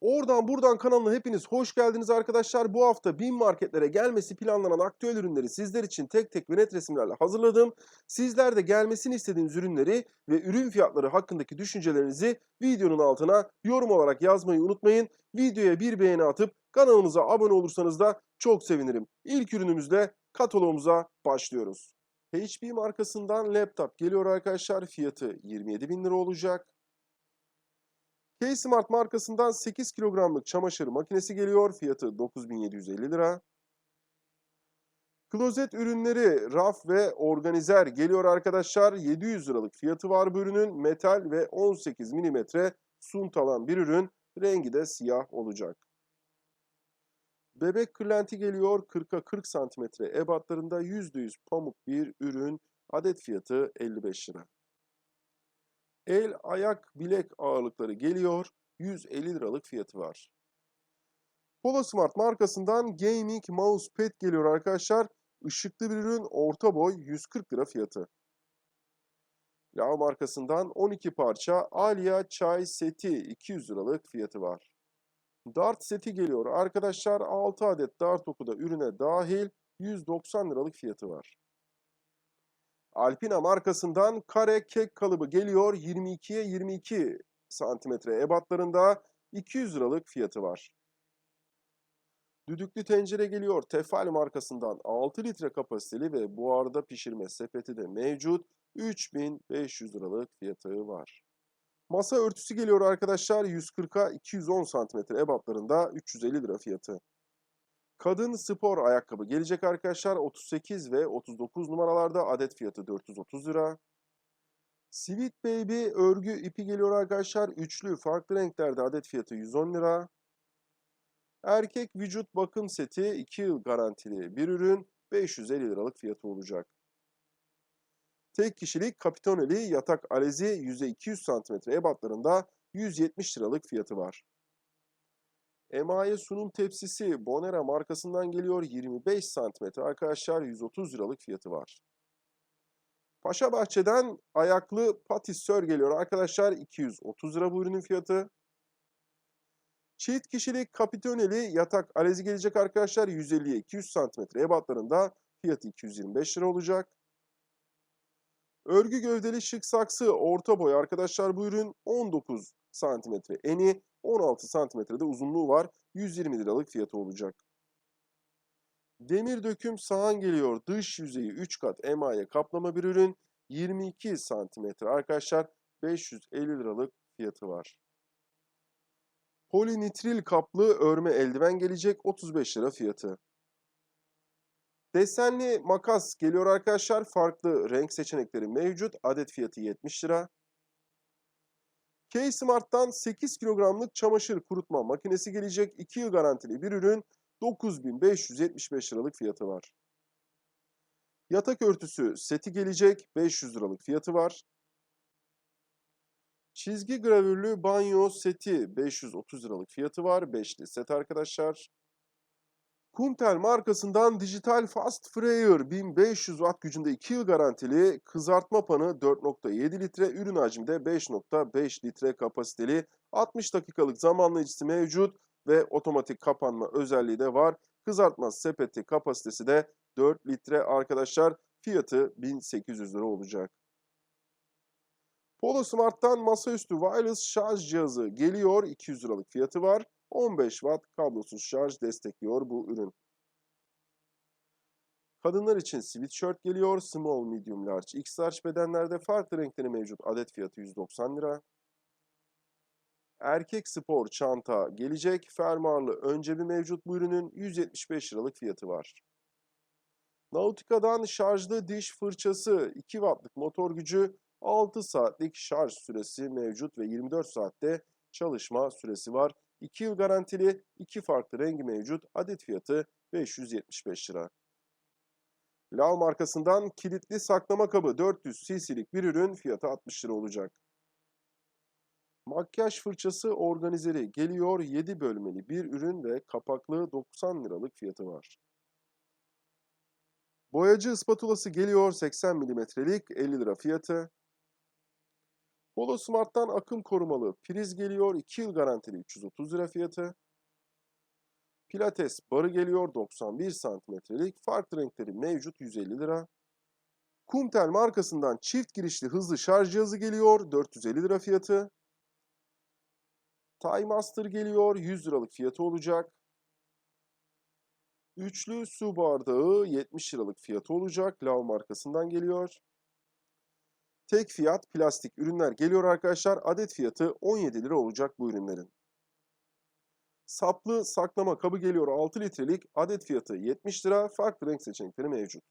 Oradan buradan kanalına hepiniz hoş geldiniz arkadaşlar. Bu hafta bin marketlere gelmesi planlanan aktüel ürünleri sizler için tek tek ve net resimlerle hazırladım. Sizler de gelmesini istediğiniz ürünleri ve ürün fiyatları hakkındaki düşüncelerinizi videonun altına yorum olarak yazmayı unutmayın. Videoya bir beğeni atıp kanalımıza abone olursanız da çok sevinirim. İlk ürünümüzle kataloğumuza başlıyoruz. HP markasından laptop geliyor arkadaşlar. Fiyatı 27 bin lira olacak. K-Smart markasından 8 kilogramlık çamaşır makinesi geliyor. Fiyatı 9750 lira. Klozet ürünleri raf ve organizer geliyor arkadaşlar. 700 liralık fiyatı var bu ürünün. Metal ve 18 mm suntalan bir ürün. Rengi de siyah olacak. Bebek kırlenti geliyor. 40'a 40 cm ebatlarında %100 pamuk bir ürün. Adet fiyatı 55 lira. El, ayak, bilek ağırlıkları geliyor. 150 liralık fiyatı var. Polo Smart markasından Gaming Mousepad geliyor arkadaşlar. Işıklı bir ürün, orta boy, 140 lira fiyatı. Lao markasından 12 parça Alia çay seti 200 liralık fiyatı var. Dart seti geliyor arkadaşlar. 6 adet dart oku da ürüne dahil 190 liralık fiyatı var. Alpina markasından kare kek kalıbı geliyor. 22'ye 22 santimetre ebatlarında 200 liralık fiyatı var. Düdüklü tencere geliyor. Tefal markasından 6 litre kapasiteli ve buharda pişirme sepeti de mevcut. 3500 liralık fiyatı var. Masa örtüsü geliyor arkadaşlar. 140'a 210 santimetre ebatlarında 350 lira fiyatı. Kadın spor ayakkabı gelecek arkadaşlar. 38 ve 39 numaralarda adet fiyatı 430 lira. Sweet Baby örgü ipi geliyor arkadaşlar. Üçlü farklı renklerde adet fiyatı 110 lira. Erkek vücut bakım seti 2 yıl garantili bir ürün 550 liralık fiyatı olacak. Tek kişilik kapitoneli yatak alezi yüzey 200 cm ebatlarında 170 liralık fiyatı var. Emaye sunum tepsisi Bonera markasından geliyor 25 cm arkadaşlar 130 liralık fiyatı var. Paşa Bahçe'den ayaklı patisör geliyor arkadaşlar 230 lira bu ürünün fiyatı. Çift kişilik kapitoneli yatak alezi gelecek arkadaşlar 150'ye 200 cm ebatlarında fiyatı 225 lira olacak. Örgü gövdeli şık saksı orta boy arkadaşlar bu ürün 19 cm eni 16 santimetrede uzunluğu var. 120 liralık fiyatı olacak. Demir döküm sahan geliyor. Dış yüzeyi 3 kat emaye kaplama bir ürün. 22 santimetre arkadaşlar. 550 liralık fiyatı var. Polinitril kaplı örme eldiven gelecek. 35 lira fiyatı. Desenli makas geliyor arkadaşlar. Farklı renk seçenekleri mevcut. Adet fiyatı 70 lira. K-Smart'tan 8 kilogramlık çamaşır kurutma makinesi gelecek. 2 yıl garantili bir ürün. 9575 liralık fiyatı var. Yatak örtüsü seti gelecek. 500 liralık fiyatı var. Çizgi gravürlü banyo seti 530 liralık fiyatı var. Beşli set arkadaşlar. Kumtel markasından dijital fast fryer 1500 watt gücünde 2 yıl garantili kızartma panı 4.7 litre ürün hacmi de 5.5 litre kapasiteli 60 dakikalık zamanlayıcısı mevcut ve otomatik kapanma özelliği de var. Kızartma sepeti kapasitesi de 4 litre arkadaşlar fiyatı 1800 lira olacak. Polo Smart'tan masaüstü wireless şarj cihazı geliyor 200 liralık fiyatı var. 15 watt kablosuz şarj destekliyor bu ürün. Kadınlar için sweatshirt geliyor. Small, medium, large, x large bedenlerde farklı renkleri mevcut. Adet fiyatı 190 lira. Erkek spor çanta gelecek. Fermuarlı ön cebi mevcut bu ürünün 175 liralık fiyatı var. Nautica'dan şarjlı diş fırçası 2 wattlık motor gücü 6 saatlik şarj süresi mevcut ve 24 saatte çalışma süresi var. 2 yıl garantili, 2 farklı rengi mevcut. Adet fiyatı 575 lira. Lav markasından kilitli saklama kabı 400 cc'lik bir ürün fiyatı 60 lira olacak. Makyaj fırçası organizeri geliyor 7 bölmeli bir ürün ve kapaklı 90 liralık fiyatı var. Boyacı spatulası geliyor 80 milimetrelik 50 lira fiyatı. Polo Smart'tan akım korumalı priz geliyor. 2 yıl garantili 330 lira fiyatı. Pilates barı geliyor 91 santimetrelik. Farklı renkleri mevcut 150 lira. Kumtel markasından çift girişli hızlı şarj cihazı geliyor 450 lira fiyatı. Time Master geliyor 100 liralık fiyatı olacak. Üçlü su bardağı 70 liralık fiyatı olacak. Lav markasından geliyor. Tek fiyat plastik ürünler geliyor arkadaşlar. Adet fiyatı 17 lira olacak bu ürünlerin. Saplı saklama kabı geliyor 6 litrelik. Adet fiyatı 70 lira. Farklı renk seçenekleri mevcut.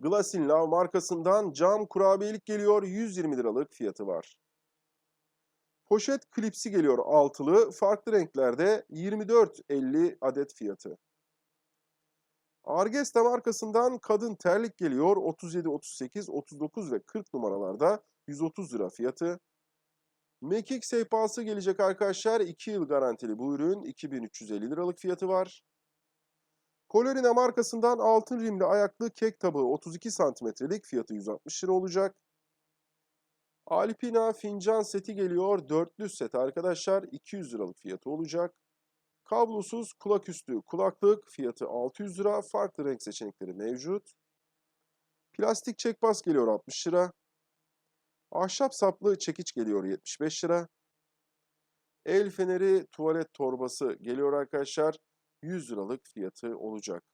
Glasin Lav markasından cam kurabiyelik geliyor. 120 liralık fiyatı var. Poşet klipsi geliyor altılı. Farklı renklerde 24.50 adet fiyatı. Argesta markasından kadın terlik geliyor. 37, 38, 39 ve 40 numaralarda 130 lira fiyatı. Mekik sehpası gelecek arkadaşlar. 2 yıl garantili bu ürün. 2350 liralık fiyatı var. Colorina markasından altın rimli ayaklı kek tabağı 32 santimetrelik fiyatı 160 lira olacak. Alpina fincan seti geliyor. Dörtlü set arkadaşlar. 200 liralık fiyatı olacak. Kablosuz kulaküstü kulaklık fiyatı 600 lira. Farklı renk seçenekleri mevcut. Plastik çekbas geliyor 60 lira. Ahşap saplı çekiç geliyor 75 lira. El feneri tuvalet torbası geliyor arkadaşlar. 100 liralık fiyatı olacak.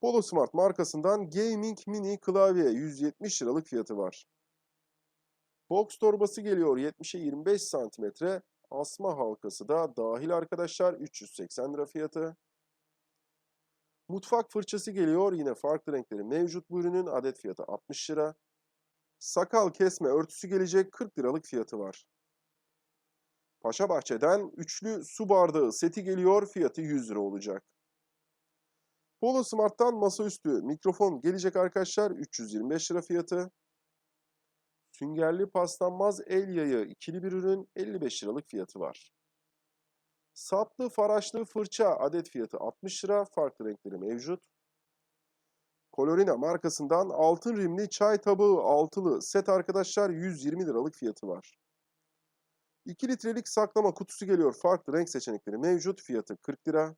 Polo Smart markasından Gaming Mini klavye 170 liralık fiyatı var. Box torbası geliyor 70'e 25 santimetre. Asma halkası da dahil arkadaşlar 380 lira fiyatı. Mutfak fırçası geliyor yine farklı renkleri mevcut bu ürünün adet fiyatı 60 lira. Sakal kesme örtüsü gelecek 40 liralık fiyatı var. Paşa Bahçe'den üçlü su bardağı seti geliyor fiyatı 100 lira olacak. Polo Smart'tan masaüstü mikrofon gelecek arkadaşlar 325 lira fiyatı. Süngerli paslanmaz el yayı ikili bir ürün 55 liralık fiyatı var. Saplı faraşlı fırça adet fiyatı 60 lira farklı renkleri mevcut. Colorina markasından altın rimli çay tabağı altılı set arkadaşlar 120 liralık fiyatı var. 2 litrelik saklama kutusu geliyor farklı renk seçenekleri mevcut fiyatı 40 lira.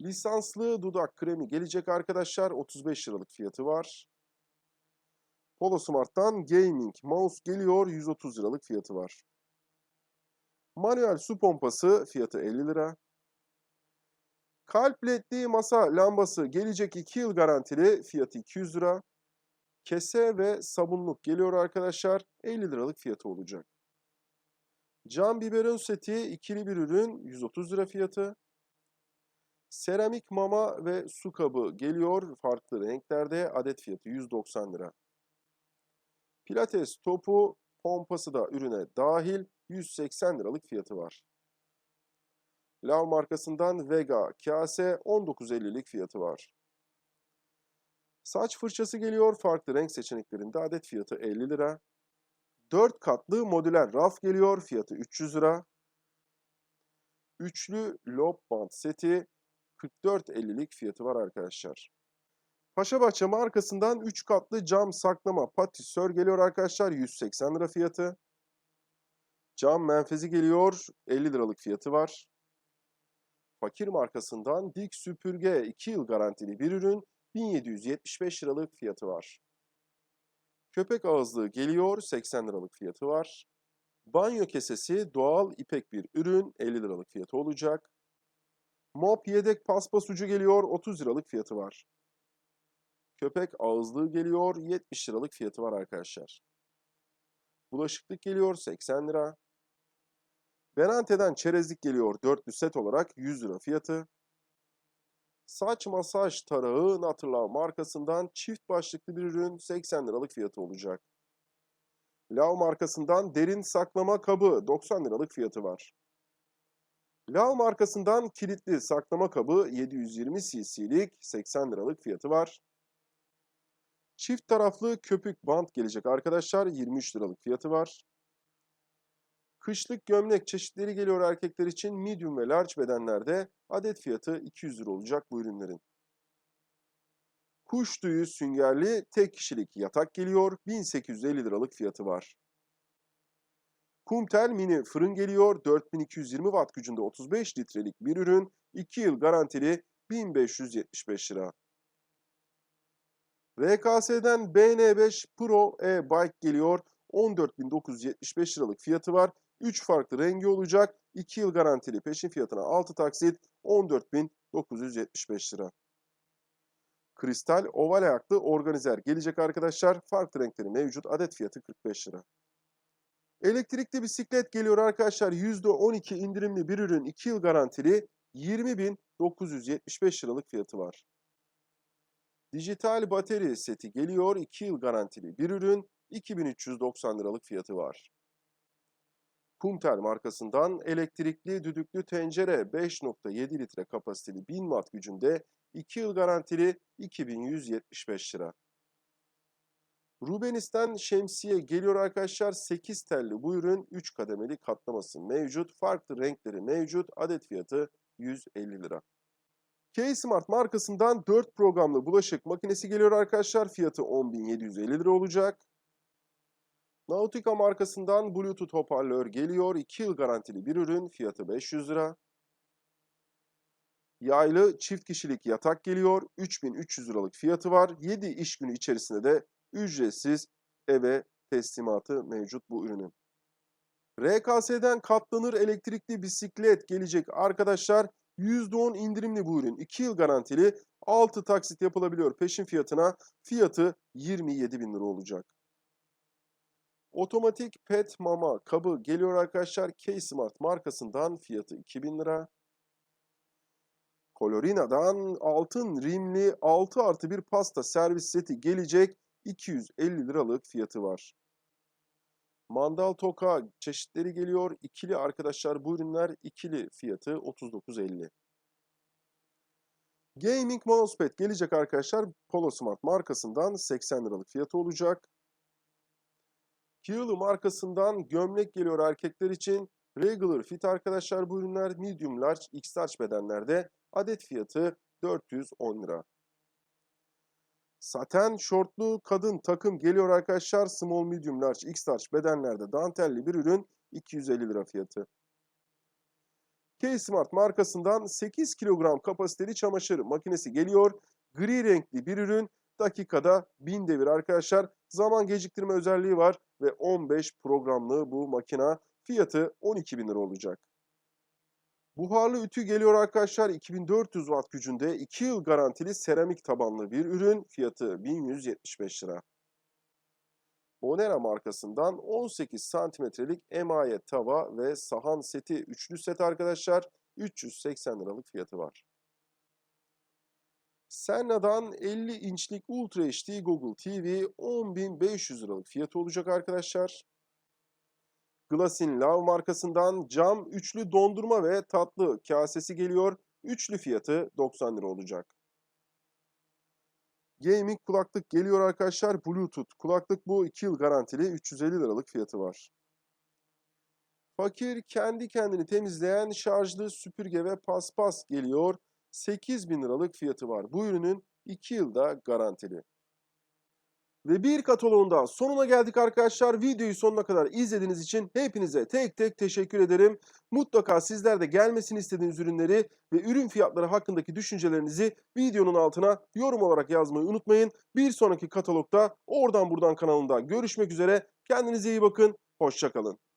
Lisanslı dudak kremi gelecek arkadaşlar 35 liralık fiyatı var. Polo Smart'tan Gaming Mouse geliyor 130 liralık fiyatı var. Manuel su pompası fiyatı 50 lira. Kalp ledli masa lambası gelecek 2 yıl garantili fiyatı 200 lira. Kese ve sabunluk geliyor arkadaşlar 50 liralık fiyatı olacak. Cam biberon seti ikili bir ürün 130 lira fiyatı. Seramik mama ve su kabı geliyor farklı renklerde adet fiyatı 190 lira. Pilates topu pompası da ürüne dahil 180 liralık fiyatı var. Lav markasından Vega kase 19.50'lik fiyatı var. Saç fırçası geliyor farklı renk seçeneklerinde adet fiyatı 50 lira. 4 katlı modüler raf geliyor fiyatı 300 lira. Üçlü lob band seti 44.50'lik fiyatı var arkadaşlar. Paşabahçe markasından 3 katlı cam saklama patisör geliyor arkadaşlar 180 lira fiyatı. Cam menfezi geliyor 50 liralık fiyatı var. Fakir markasından dik süpürge 2 yıl garantili bir ürün 1775 liralık fiyatı var. Köpek ağızlığı geliyor 80 liralık fiyatı var. Banyo kesesi doğal ipek bir ürün 50 liralık fiyatı olacak. Mop yedek paspas ucu geliyor 30 liralık fiyatı var. Köpek ağızlığı geliyor 70 liralık fiyatı var arkadaşlar. Bulaşıklık geliyor 80 lira. Benante'den çerezlik geliyor dörtlü set olarak 100 lira fiyatı. Saç masaj tarağı Naturlav markasından çift başlıklı bir ürün 80 liralık fiyatı olacak. Lav markasından derin saklama kabı 90 liralık fiyatı var. Lav markasından kilitli saklama kabı 720 cc'lik 80 liralık fiyatı var. Çift taraflı köpük bant gelecek arkadaşlar 23 liralık fiyatı var. Kışlık gömlek çeşitleri geliyor erkekler için medium ve large bedenlerde adet fiyatı 200 lira olacak bu ürünlerin. Kuş tüyü süngerli tek kişilik yatak geliyor. 1850 liralık fiyatı var. Kumtel mini fırın geliyor. 4220 watt gücünde 35 litrelik bir ürün. 2 yıl garantili 1575 lira. RKS'den BN5 Pro e-Bike geliyor. 14.975 liralık fiyatı var. 3 farklı rengi olacak. 2 yıl garantili peşin fiyatına 6 taksit 14.975 lira. Kristal oval ayaklı organizer gelecek arkadaşlar. Farklı renkleri mevcut. Adet fiyatı 45 lira. Elektrikli bisiklet geliyor arkadaşlar. %12 indirimli bir ürün 2 yıl garantili 20.975 liralık fiyatı var. Dijital batarya seti geliyor. 2 yıl garantili bir ürün 2390 liralık fiyatı var. Kumtel markasından elektrikli düdüklü tencere 5.7 litre kapasiteli 1000 watt gücünde 2 yıl garantili 2175 lira. Rubenis'ten şemsiye geliyor arkadaşlar. 8 telli bu ürün 3 kademeli katlaması mevcut. Farklı renkleri mevcut. Adet fiyatı 150 lira. K-Smart markasından 4 programlı bulaşık makinesi geliyor arkadaşlar. Fiyatı 10.750 lira olacak. Nautica markasından Bluetooth hoparlör geliyor. 2 yıl garantili bir ürün. Fiyatı 500 lira. Yaylı çift kişilik yatak geliyor. 3300 liralık fiyatı var. 7 iş günü içerisinde de ücretsiz eve teslimatı mevcut bu ürünün. RKS'den katlanır elektrikli bisiklet gelecek arkadaşlar. %10 indirimli bu ürün. 2 yıl garantili 6 taksit yapılabiliyor peşin fiyatına. Fiyatı 27 bin lira olacak. Otomatik pet mama kabı geliyor arkadaşlar. K-Smart markasından fiyatı 2000 lira. Colorina'dan altın rimli 6 artı bir pasta servis seti gelecek. 250 liralık fiyatı var. Mandal toka çeşitleri geliyor. İkili arkadaşlar bu ürünler ikili fiyatı 39.50. Gaming mousepad gelecek arkadaşlar. Polo Smart markasından 80 liralık fiyatı olacak. Kiyolu markasından gömlek geliyor erkekler için. Regular fit arkadaşlar bu ürünler medium large x large bedenlerde adet fiyatı 410 lira. Saten şortlu kadın takım geliyor arkadaşlar. Small medium large x large bedenlerde dantelli bir ürün 250 lira fiyatı. K-Smart markasından 8 kilogram kapasiteli çamaşır makinesi geliyor. Gri renkli bir ürün dakikada 1000 devir arkadaşlar. Zaman geciktirme özelliği var ve 15 programlı bu makina fiyatı 12 bin lira olacak. Buharlı ütü geliyor arkadaşlar 2400 watt gücünde 2 yıl garantili seramik tabanlı bir ürün fiyatı 1175 lira. Bonera markasından 18 santimetrelik emaye tava ve sahan seti üçlü set arkadaşlar 380 liralık fiyatı var. Senna'dan 50 inçlik Ultra HD Google TV 10.500 liralık fiyatı olacak arkadaşlar. Glassin Love markasından cam üçlü dondurma ve tatlı kasesi geliyor. Üçlü fiyatı 90 lira olacak. Gaming kulaklık geliyor arkadaşlar. Bluetooth kulaklık bu 2 yıl garantili 350 liralık fiyatı var. Fakir kendi kendini temizleyen şarjlı süpürge ve paspas geliyor. 8000 liralık fiyatı var. Bu ürünün 2 yılda garantili. Ve bir kataloğunda sonuna geldik arkadaşlar. Videoyu sonuna kadar izlediğiniz için hepinize tek tek teşekkür ederim. Mutlaka sizler de gelmesini istediğiniz ürünleri ve ürün fiyatları hakkındaki düşüncelerinizi videonun altına yorum olarak yazmayı unutmayın. Bir sonraki katalogda oradan buradan kanalında görüşmek üzere. Kendinize iyi bakın. Hoşçakalın.